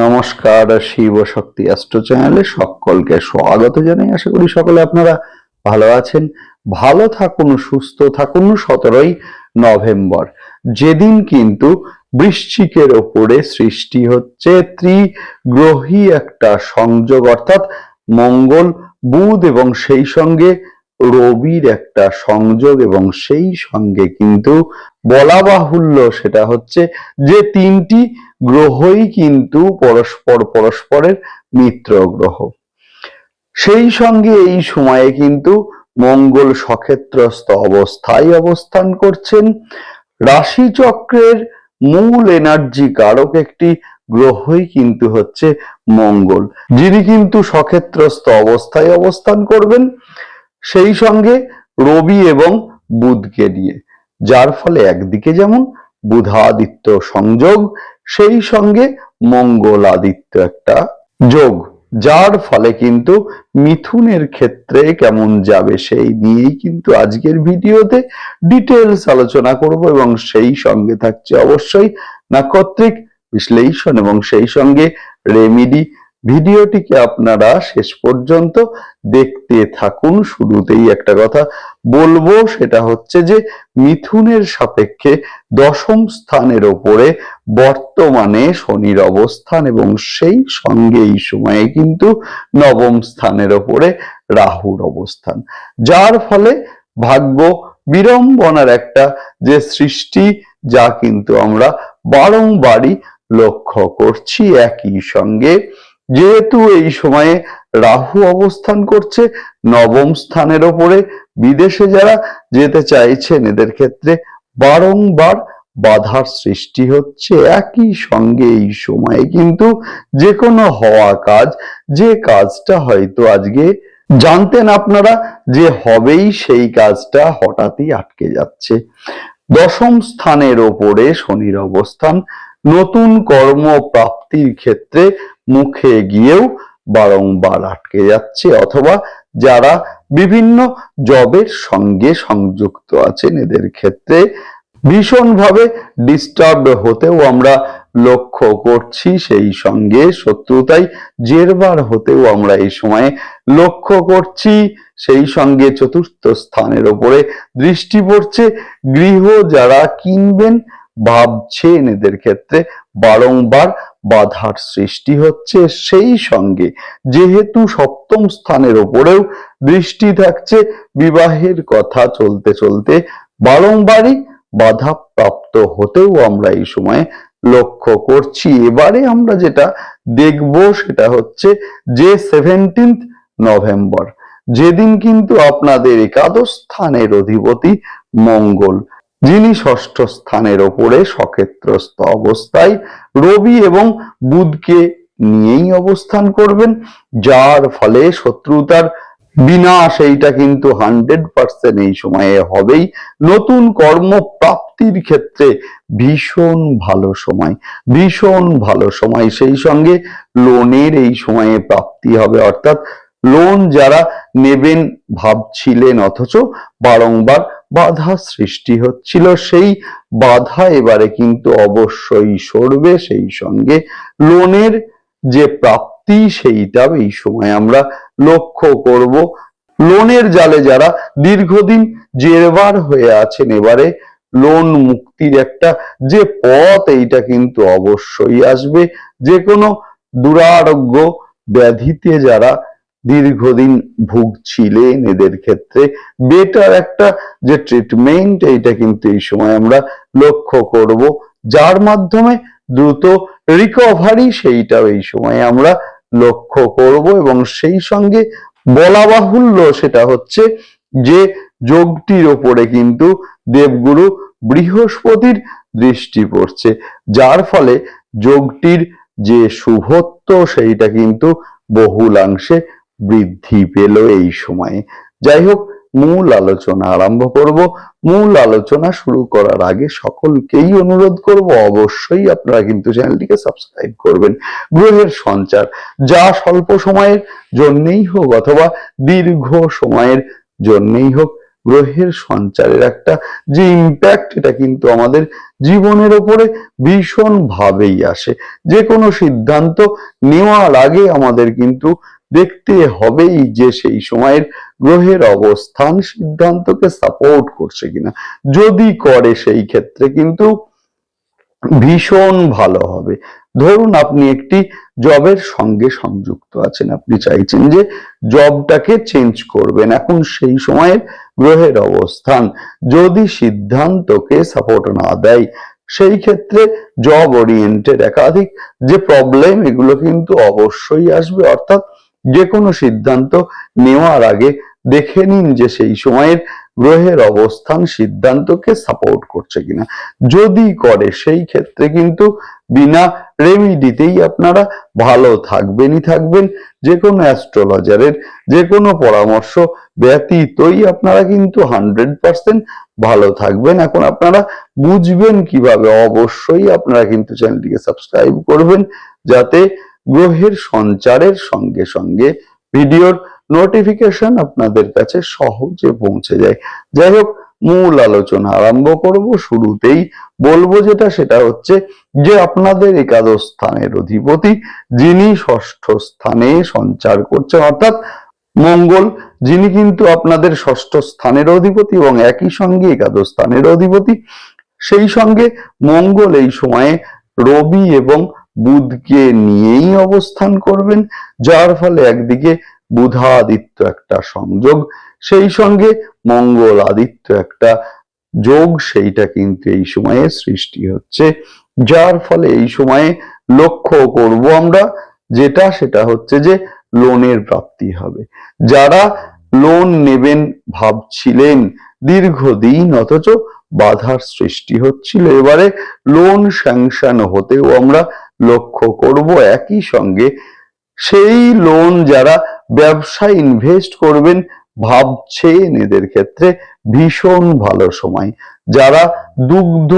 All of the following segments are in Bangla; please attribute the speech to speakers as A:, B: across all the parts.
A: নমস্কার, শিব শক্তি অ্যাস্ট্রো চ্যানেলে সকলকে স্বাগত জানাই। আশা করি সকলে আপনারা ভালো আছেন। ভালো থাকুন, সুস্থ থাকুন সতেরোই নভেম্বর। যেদিন কিন্তু বৃশ্চিকের ওপরে সৃষ্টি হচ্ছে ত্রিগ্রহী একটা সংযোগ, অর্থাৎ মঙ্গল, বুধ এবং সেই সঙ্গে রবির একটা সংযোগ এবং সেই সঙ্গে কিন্তু বলা বাহুল্য সেটা হচ্ছে যে তিনটি গ্রহই কিন্তু পরস্পর পরস্পরের মিত্র গ্রহ। সেই সঙ্গে এই সময়ে কিন্তু মঙ্গল সক্ষেত্রস্থ অবস্থায় অবস্থান করছেন। রাশিচক্রের মূল এনার্জি কারক একটি গ্রহই কিন্তু হচ্ছে মঙ্গল, যিনি কিন্তু সক্ষেত্রস্থ অবস্থায় অবস্থান করবেন। সেই সঙ্গে রবি এবং বুধকে নিয়ে যার ফলে একদিকে যেমন বুধাদিত্য সংযোগ, সেই সঙ্গে মঙ্গল আদিত্য একটা যোগ, যার ফলে কিন্তু মিথুনের ক্ষেত্রে কেমন যাবে সেই নিয়েই কিন্তু আজকের ভিডিওতে ডিটেলস আলোচনা করব এবং সেই সঙ্গে থাকছে অবশ্যই নাক্ষত্রিক বিশ্লেষণ এবং সেই সঙ্গে রেমিডি ভিডিওটিকে আপনারা শেষ পর্যন্ত দেখতে থাকুন। শুরুতেই একটা কথা বলব, সেটা হচ্ছে যে মিথুনের সাপেক্ষে দশম স্থানের ওপরে বর্তমানে শনির অবস্থান এবং সেই সঙ্গে এই সময়ে কিন্তু নবম স্থানের ওপরে রাহুর অবস্থান। যার ফলে ভাগ্য বিড়ম্বনার একটা যে সৃষ্টি, যা কিন্তু আমরা বারংবারই লক্ষ্য করছি। একই সঙ্গে যেহেতু এই সময়ে রাহু অবস্থান করছে, নবম স্থানের ওপরে বিদেশে যারা যেতে চাইছেন, এদের ক্ষেত্রে বারংবার বাধার সৃষ্টি হচ্ছে। একই সঙ্গে এই সময়ে কিন্তু যে কোনো হওয়া কাজ, যে কাজটা হয়তো আজকে জানতেন আপনারা যে হবেই সেই কাজটা হঠাৎই আটকে যাচ্ছে। দশম স্থানের ওপরে শনির অবস্থান, নতুন কর্ম প্রাপ্তির ক্ষেত্রে মুখে গিয়েও বারংবার আটকে যাচ্ছে, অথবা যারা বিভিন্ন জবের সঙ্গে সংযুক্ত আছেন, এদের ক্ষেত্রে ভীষণভাবে ডিস্টার্ব হতেও আমরা লক্ষ্য করছি সেই সঙ্গে শত্রুতাই জেরবার হতেও আমরা এই সময়ে লক্ষ্য করছি। সেই সঙ্গে চতুর্থ স্থানের ওপরে দৃষ্টি পড়ছে। গৃহ যারা কিনবেন, ভাবছেন, এদের ক্ষেত্রে বারংবার বাধার সৃষ্টি হচ্ছে সেই সঙ্গে। যেহেতু সপ্তম স্থানের ওপরেও দৃষ্টি থাকছে, বিবাহের কথা চলতে চলতে বারংবারই বাধা প্রাপ্ত হতেও আমরা এই সময়ে লক্ষ্য করছি। এবারে আমরা যেটা দেখব সেটা হচ্ছে যে সেভেন্টিন্থ নভেম্বর যেদিন কিন্তু আপনাদের একাদশ স্থানের অধিপতি মঙ্গল। যিনি ষষ্ঠ স্থানের ওপরে সক্ষেত্রস্থ অবস্থায় রবি এবং বুধকে নিয়েই অবস্থান করবেন, যার ফলে শত্রুতার বিনাশ এইটা কিন্তু হান্ড্রেড পার্সেন্ট এই সময়ে হবেই। নতুন কর্ম প্রাপ্তির ক্ষেত্রে ভীষণ ভালো সময়, ভীষণ ভালো সময়। সেই সঙ্গে লোনের এই সময়ে প্রাপ্তি হবে, অর্থাৎ লোন যারা নেবেন, ভাবছিলেন অথচ বারংবার বাধা সৃষ্টি হচ্ছিল। সেই বাধা এবারে কিন্তু অবশ্যই সরবে। সেই সঙ্গে লোনের যে প্রাপ্তি সেইটাও এই সময় আমরা লক্ষ্য করব। লোনের জালে যারা দীর্ঘদিন জেরবার হয়ে আছেন, এবারে লোন মুক্তির একটা যে পথ, এইটা কিন্তু অবশ্যই আসবে। যে কোনো দুরারোগ্য ব্যাধিতে যারা দীর্ঘদিন ভুগছিলেন এদের ক্ষেত্রে। বেটার একটা যে ট্রিটমেন্ট এইটা কিন্তু এই সময় আমরা লক্ষ্য করব। যার মাধ্যমে দ্রুত রিকভারি সেইটাও এই সময় আমরা লক্ষ্য করব এবং সেই সঙ্গে বলা বাহুল্য সেটা হচ্ছে যে যোগটির ওপরে কিন্তু দেবগুরু বৃহস্পতির দৃষ্টি পড়ছে। যার ফলে যোগটির যে শুভত্ব, সেইটা কিন্তু বহুলাংশে বৃদ্ধি পেল এই সময়ে। যাই হোক মূল আলোচনা আরম্ভ করব। মূল আলোচনা শুরু করার আগে সকলকেই অনুরোধ করব, অবশ্যই আপনারা কিন্তু চ্যানেলটিকে সাবস্ক্রাইব করবেন। গ্রহের সঞ্চার, যা স্বল্প সময়ের জন্যেই হোক অথবা দীর্ঘ সময়ের জন্যেই হোক, গ্রহের সঞ্চারের একটা যে ইম্প্যাক্ট এটা কিন্তু আমাদের জীবনের ওপরে ভীষণ ভাবেই আসে। যে কোনো সিদ্ধান্ত নেওয়ার আগে আমাদের কিন্তু দেখতে হবেই যে সেই সময়ের গ্রহের অবস্থান সিদ্ধান্তকে সাপোর্ট করছে কিনা। যদি করে সেই ক্ষেত্রে কিন্তু ভীষণ ভালো হবে। ধরুন আপনি একটি জবের সঙ্গে সংযুক্ত আছেন, আপনি চাইছেন যে জবটাকে চেঞ্জ করবেন। এখন সেই সময়ের গ্রহের অবস্থান যদি সিদ্ধান্তকে সাপোর্ট না দেয়, সেই ক্ষেত্রে জব ওরিয়েন্টেড একাধিক যে প্রবলেম এগুলো কিন্তু অবশ্যই আসবে। অর্থাৎ যে কোনো সিদ্ধান্ত নেওয়ার আগে দেখে নিন যে সেই সময়ের গ্রহের অবস্থান সিদ্ধান্তকে সাপোর্ট করছে কিনা। যদি করে, সেই ক্ষেত্রে কিন্তু বিনা রেমিডিতেই আপনারা ভালো থাকবেনই থাকবেন। যে কোনো অ্যাস্ট্রোলজারের যে কোনো পরামর্শ ব্যতীতই আপনারা কিন্তু হান্ড্রেড পার্সেন্ট ভালো থাকবেন। এখন আপনারা বুঝবেন কীভাবে অবশ্যই আপনারা কিন্তু চ্যানেলটিকে সাবস্ক্রাইব করবেন। যাতে গ্রহের সঞ্চারের সঙ্গে সঙ্গে ভিডিওর নোটিফিকেশন আপনাদের কাছে সহজে পৌঁছে যায়। যাই হোক, মূল আলোচনা আরম্ভ করব। শুরুতেই বলব যেটা, সেটা হচ্ছে যে আপনাদের একাদশ স্থানের অধিপতি যিনি ষষ্ঠ স্থানে সঞ্চার করছেন, অর্থাৎ মঙ্গল, যিনি কিন্তু আপনাদের ষষ্ঠ স্থানের অধিপতি এবং একই সঙ্গে একাদশ স্থানের অধিপতি। সেই সঙ্গে মঙ্গল এই সময়ে রবি এবং বুধকে নিয়েই অবস্থান করবেন, যার ফলে একদিকে বুধাদিত্য একটা সংযোগ, সেই সঙ্গে মঙ্গল আদিত্য একটা যোগ, সেইটা কিন্তু এই সময়ে সৃষ্টি হচ্ছে। যার ফলে এই সময়ে লক্ষ্য করব আমরা, যেটা সেটা হচ্ছে যে লোনের প্রাপ্তি হবে। যারা লোন নেবেন ভাবছিলেন, দীর্ঘদিন অথচ বাধার সৃষ্টি হচ্ছিল। এবারে লোন স্যাংশন হতেও আমরা লক্ষ্য করব একই সঙ্গে। সেই লোন যারা ব্যবসায় ইনভেস্ট করবেন ভাবছেন এদের ক্ষেত্রে ভীষণ ভালো সময়। যারা দুগ্ধ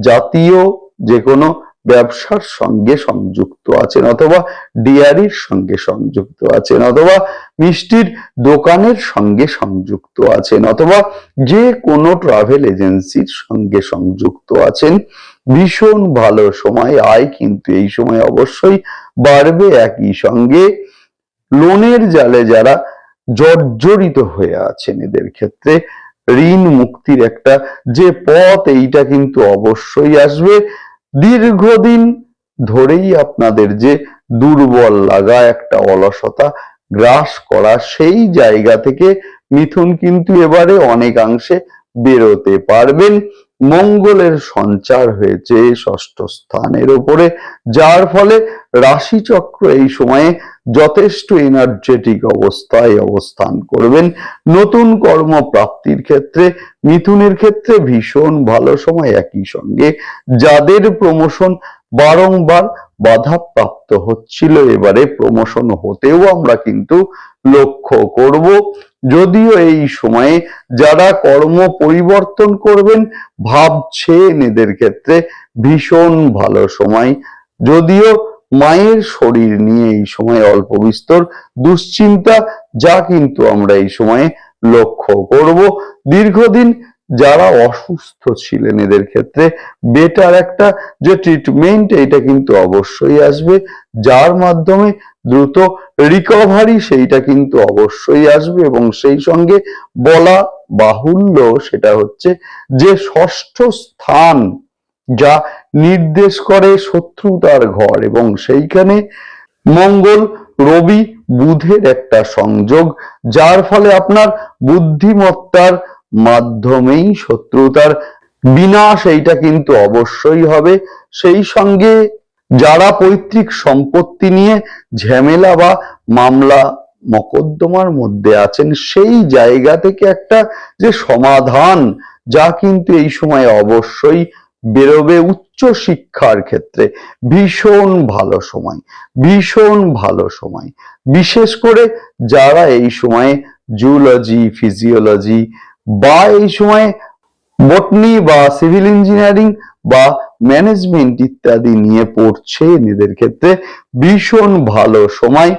A: জাতীয় যে কোনো ব্যবসার সঙ্গে সংযুক্ত আছেন অথবা ডিয়ারির সঙ্গে সংযুক্ত আছেন অথবা মিষ্টির দোকানের সঙ্গে সংযুক্ত আছেন অথবা যে কোনো ট্রাভেল এজেন্সির সঙ্গে সংযুক্ত আছেন। ভীষণ ভালো সময়, আয় কিন্তু এই সময় অবশ্যই বাড়বে একই সঙ্গে। লোনের জালে যারা জর্জরিত হয়ে আছেন, এদের ক্ষেত্রে ঋণ মুক্তির একটা যে পথ, এইটা কিন্তু অবশ্যই আসবে। দীর্ঘদিন ধরেই আপনাদের যে দুর্বল লাগা একটা অলসতা গ্রাস করা সেই জায়গা থেকে মিথুন কিন্তু এবারে অনেকাংশে বেরোতে পারবেন। মঙ্গলের সঞ্চার হয়েছে ষষ্ঠ স্থানের উপরে যার ফলে রাশিচক্র এই সময়ে যথেষ্ট এনার্জেটিক অবস্থায় অবস্থান করবেন। নতুন কর্ম প্রাপ্তির ক্ষেত্রে, মিথুনের ক্ষেত্রে ভীষণ ভালো সময় একই সঙ্গে। যাদের প্রমোশন বারংবার বাধাপ্রাপ্ত হচ্ছিল, এবারে প্রমোশন হতেও আমরা কিন্তু লক্ষ্য করব। যদিও এই সময়ে যারা কর্ম পরিবর্তন করবেন, ভাবছেন এদের ক্ষেত্রে ভীষণ ভালো সময়। যদিও মায়ের শরীর নিয়ে এই সময় অল্প বিস্তর দুশ্চিন্তা, যা কিন্তু আমরা এই সময়ে লক্ষ্য করব। দীর্ঘদিন যারা অসুস্থ ছিলেন এদের ক্ষেত্রে বেটার একটা যে ট্রিটমেন্ট এটা কিন্তু অবশ্যই আসবে, যার মাধ্যমে দ্রুত রিকভারি সেইটা কিন্তু অবশ্যই আসবে এবং সেই সঙ্গে বলা বাহুল্য সেটা হচ্ছে যে ষষ্ঠ স্থান যা নির্দেশ করে শত্রুতার ঘর এবং সেইখানে মঙ্গল, রবি, বুধের একটা সংযোগ যার ফলে আপনার বুদ্ধিমত্তার মাধ্যমেই শত্রুতার বিনাশ এইটা কিন্তু অবশ্যই হবে। সেই সঙ্গে যারা পৈতৃক সম্পত্তি নিয়ে ঝামেলা বা মামলা মকদ্দমার মধ্যে আছেন, সেই জায়গা থেকে একটা যে সমাধান যা কিন্তু এই সময় অবশ্যই বেরোবে উচ্চ শিক্ষার ক্ষেত্রে। ভীষণ ভালো সময়, ভীষণ ভালো সময়। বিশেষ করে যারা এই সময়ে জুলজি ফিজিওলজি বা এই সময়ে বটনি বা সিভিল ইঞ্জিনিয়ারিং বা ম্যানেজমেন্ট ইত্যাদি নিয়ে পড়ছে এদের ক্ষেত্রে ভীষণ ভালো সময়।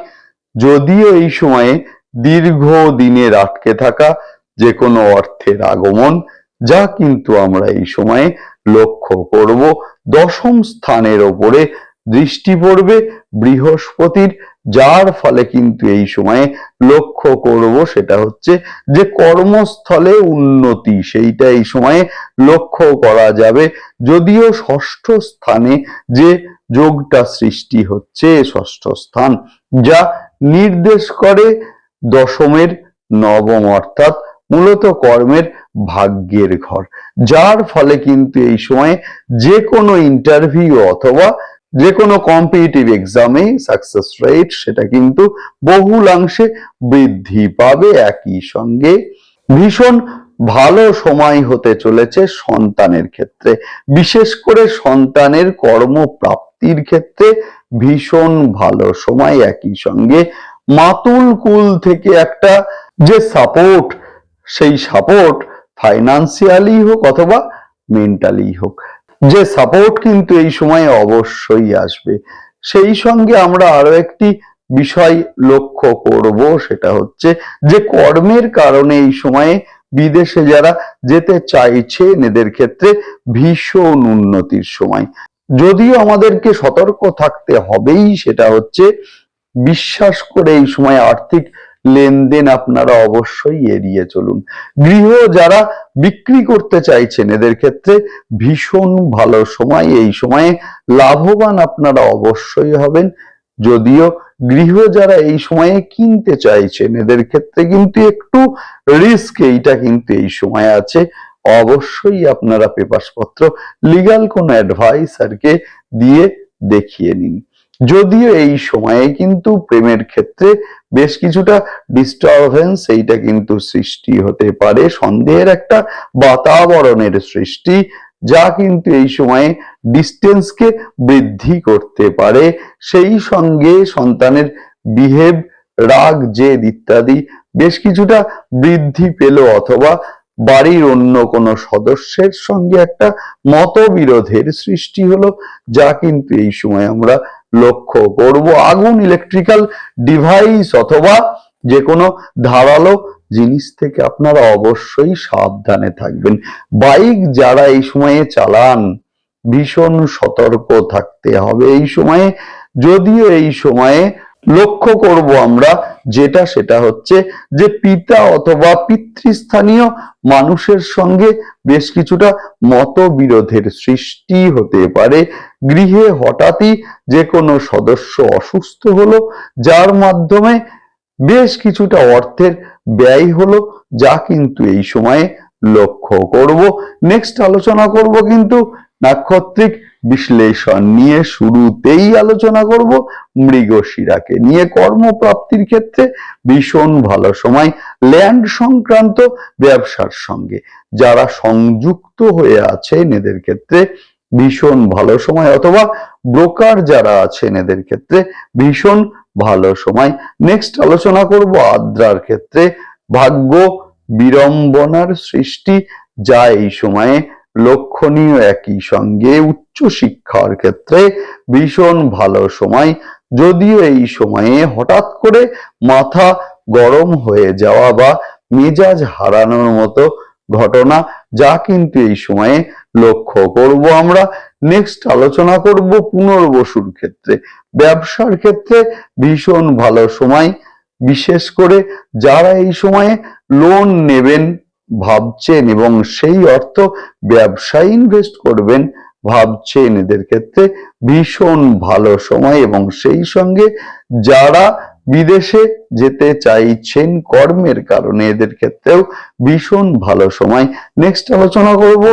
A: যদিও এই সময়ে দীর্ঘ দিনের আটকে থাকা যে কোনো অর্থের আগমন, যা কিন্তু আমরা এই সময়ে লক্ষ্য করব। দশম স্থানের ওপরে দৃষ্টি পড়বে বৃহস্পতির যার ফলে কিন্তু এই সময়ে লক্ষ্য করব সেটা হচ্ছে যে কর্মস্থলে উন্নতি, সেইটা এই সময়ে লক্ষ্য করা যাবে। যদিও ষষ্ঠ স্থানে যে যোগটা সৃষ্টি হচ্ছে, ষষ্ঠ স্থান, যা নির্দেশ করে দশমের নবম অর্থাৎ মূলত কর্মের ভাগ্যের ঘর। যার ফলে কিন্তু এই সময়ে যে কোনো ইন্টারভিউ অথবা যে কোনো কম্পিটিটিভ এক্সামে সাকসেস রেট সেটা কিন্তু বহুলাংশে বৃদ্ধি পাবে। একই সঙ্গে ভীষণ ভালো সময় হতে চলেছে সন্তানের ক্ষেত্রে। বিশেষ করে সন্তানের কর্মপ্রাপ্তির ক্ষেত্রে ভীষণ ভালো সময়। একই সঙ্গে মাতুল কুল থেকে একটা যে সাপোর্ট সেই সাপোর্ট ফাইনান্সিয়ালি হোক অথবা মেন্টালি হোক। যে সাপোর্ট কিন্তু এই সময়ে অবশ্যই আসবে। সেই সঙ্গে আমরা আরও একটি বিষয় লক্ষ্য করব, সেটা হচ্ছে যে কর্মের কারণে এই সময়ে বিদেশে যারা যেতে চাইছেন, এদের ক্ষেত্রে ভীষণ উন্নতির সময়। যদিও আমাদেরকে সতর্ক থাকতে হবেই, সেটা হচ্ছে বিশ্বাস করে এই সময় আর্থিক লেনদেন আপনারা অবশ্যই এড়িয়ে চলুন। গৃহ যারা বিক্রি করতে চাইছেন, এদের ক্ষেত্রে ভীষণ ভালো সময়। এই সময়ে লাভবান আপনারা অবশ্যই হবেন। যদিও গৃহ যারা এই সময়ে কিনতে চাইছেন, এদের ক্ষেত্রে কিন্তু একটু রিস্ক এইটা কিন্তু এই সময় আছে। অবশ্যই আপনারা পেপারসপত্র লিগাল কোনো অ্যাডভাইসারকে দিয়ে দেখিয়ে নিন। যদিও এই সময়ে কিন্তু প্রেমের ক্ষেত্রে বেশ কিছুটা ডিস্টারবেন্স এইটা কিন্তু সৃষ্টি হতে পারে, সন্দেহের একটা বাতাবরণের সৃষ্টি, যা কিন্তু এই সময়ে ডিস্টেন্সকে বৃদ্ধি করতে পারে। সেই সঙ্গে সন্তানের বিহেভ, রাগ, জেদ ইত্যাদি বেশ কিছুটা বৃদ্ধি পেল, অথবা বাড়ির অন্য কোনো সদস্যের সঙ্গে একটা মতবিরোধের সৃষ্টি হলো, যা কিন্তু এই সময় আমরা লক্ষ্য করব আগুন ইলেকট্রিক্যাল ডিভাইস অথবা যে কোনো ধারালো জিনিস থেকে আপনারা অবশ্যই সাবধানে থাকবেন। বাইক যারা এই সময়ে চালান, ভীষণ সতর্ক থাকতে হবে। এই সময়ে, যদিও এই সময়ে লক্ষ্য করব আমরা যেটা, সেটা হচ্ছে যে পিতা অথবা পিতৃস্থানীয় মানুষের সঙ্গে বেশ কিছুটা মতবিরোধের সৃষ্টি হতে পারে। গৃহে হঠাৎই যে কোনো সদস্য অসুস্থ হলো, যার মাধ্যমে বেশ কিছুটা অর্থের ব্যয় হলো, যা কিন্তু এই সময়ে লক্ষ্য করব। নেক্সট আলোচনা করব কিন্তু নাক্ষত্রিক বিশ্লেষণ নিয়ে শুরুতেই আলোচনা করব মৃগশিরাকে নিয়ে। কর্মপ্রাপ্তির ক্ষেত্রে ভীষণ ভালো সময় ল্যান্ড সংক্রান্ত ব্যবসার সঙ্গে। যারা সংযুক্ত হয়ে আছেন এদের ক্ষেত্রে ভীষণ ভালো সময়, অথবা ব্রোকার যারা আছেন এদের ক্ষেত্রে ভীষণ ভালো সময়। নেক্সট আলোচনা করব আদ্রার ক্ষেত্রে। ভাগ্য বিড়ম্বনার সৃষ্টি যা এই সময়ে লক্ষণীয় একই সঙ্গে উচ্চ শিক্ষার ক্ষেত্রে ভীষণ ভালো সময়। যদিও এই সময়ে হঠাৎ করে মাথা গরম হয়ে যাওয়া বা মেজাজ হারানোর মতো ঘটনা, যা কিন্তু এই সময়ে লক্ষ্য করব আমরা। নেক্সট আলোচনা করব পুনর্বসুর ক্ষেত্রে। ব্যবসার ক্ষেত্রে ভীষণ ভালো সময়, বিশেষ করে যারা এই সময়ে লোন নেবেন ভাবছেন এবং সেই অর্থ ব্যবসায় ইনভেস্ট করবেন, ভাবছেন এদের ক্ষেত্রে ভীষণ ভালো সময় এবং সেই সঙ্গে যারা বিদেশে যেতে চাইছেন কর্মের কারণে এদের ক্ষেত্রেও ভীষণ ভালো সময়। নেক্সট আলোচনা করব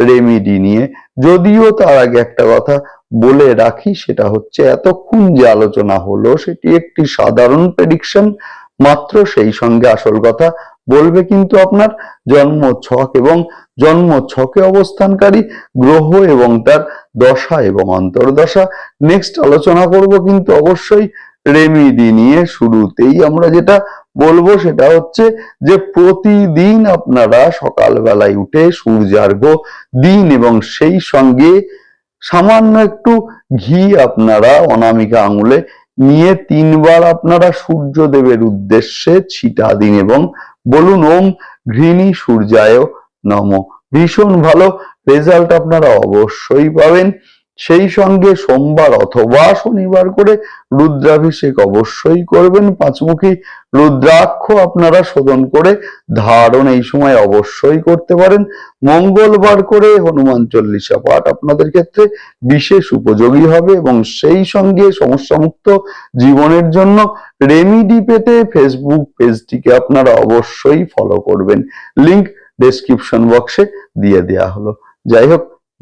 A: রেমিডি নিয়ে। যদিও তার আগে একটা কথা বলে রাখি, সেটা হচ্ছে এতক্ষণ যে আলোচনা হলো, সেটি একটি সাধারণ প্রেডিকশন মাত্র সেই সঙ্গে আসল কথা বলবে কিন্তু আপনার জন্ম ছক এবং জন্ম ছকে অবস্থানকারী গ্রহ এবং তার দশা এবং অন্তর্দশা। নেক্সট আলোচনা করব কিন্তু অবশ্যই রেমিডি নিয়ে শুরুতেই আমরা যেটা বলব সেটা হচ্ছে যে প্রতিদিন আপনারা সকালবেলায় উঠে সূর্যার্ঘ দিন এবং সেই সঙ্গে সামান্য একটু ঘি আপনারা অনামিকা আঙুলে নিয়ে তিনবার আপনারা সূর্যদেবের উদ্দেশ্যে ছিটা দিন এবং বলুন ওম ঘৃণী সূর্যায় নম। ভীষণ ভালো রেজাল্ট আপনারা অবশ্যই পাবেন। সেই সঙ্গে সোমবার অথবা শনিবার করে রুদ্রাভিষেক অবশ্যই করবেন। পাঁচমুখী রুদ্রাক্ষ আপনারা শোধন করে ধারণ এই সময় অবশ্যই করতে পারেন। মঙ্গলবার করে হনুমান চল্লিশা পাঠ আপনাদের ক্ষেত্রে বিশেষ উপযোগী হবে এবং সেই সঙ্গে সমস্যামুক্ত জীবনের জন্য রেমিডি পেতে ফেসবুক পেজটিকে আপনারা অবশ্যই ফলো করবেন। লিংক ডেসক্রিপশন বক্সে দিয়ে দেওয়া হলো। যাই হোক